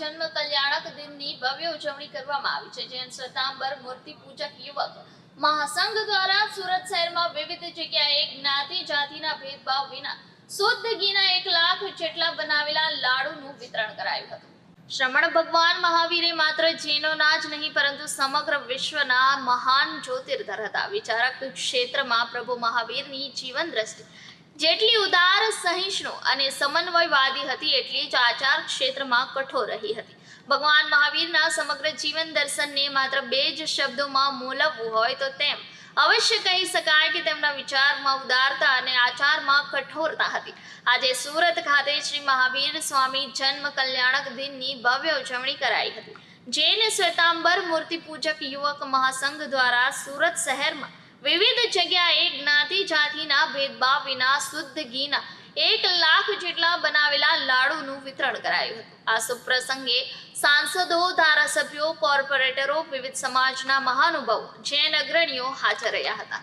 જન્મ કલ્યાણક દિનની ભવ્ય ઉજવણી કરવામાં આવી છે. જૈન શ્વેતાંબર મૂર્તિ પૂજક યુવક મહાસંઘ દ્વારા સુરત શહેરમાં વિવિધ જગ્યાએ જ્ઞાતિ જાતિના ભેદભાવ વિના શુદ્ધ ઘીના એક લાખ જેટલા બનાવેલા લાડુનું વિતરણ કરાયું હતું. શ્રમણ ભગવાન મહાવીરે માત્ર જૈનોના જ નહીં, પરંતુ સમગ્ર વિશ્વના મહાન જ્યોતિર્ધર હતા. વિચારક ક્ષેત્રમાં પ્રભુ મહાવીરની જીવન દ્રષ્ટિ જેટલી ઉદાર, સહિષ્ણુ અને સમન્વયવાદી હતી, એટલી જ આચાર ક્ષેત્રમાં કઠોર રહી હતી. ભગવાન મહાવીરના સમગ્ર જીવન દર્શનને માત્ર બે જ શબ્દોમાં મૂલવવું હોય તો તેમ અવશ્ય કહી શકાય કે તેમના વિચારમાં ઉદારતા અને આચારમાં કઠોરતા હતી. આજે સુરત ખાતે શ્રી મહાવીર સ્વામી જન્મ કલ્યાણક દિનની ભવ્ય ઉજવણી કરાઈ હતી. જૈન શ્વેતાંબર મૂર્તિ પૂજક યુવક મહાસંઘ દ્વારા સુરત શહેરમાં વિવિધ જગ્યાએ જ્ઞાતિ જાતિના ભેદભાવ વિના શુદ્ધ ઘીના એક લાખ જેટલા બનાવેલા લાડુનું વિતરણ કરાયું હતું. આ સુપ્રસંગે પ્રસંગે સાંસદો, ધારાસભ્યો, કોર્પોરેટરો, વિવિધ સમાજના મહાનુભાવો, જૈન અગ્રણીઓ હાજર રહ્યા હતા.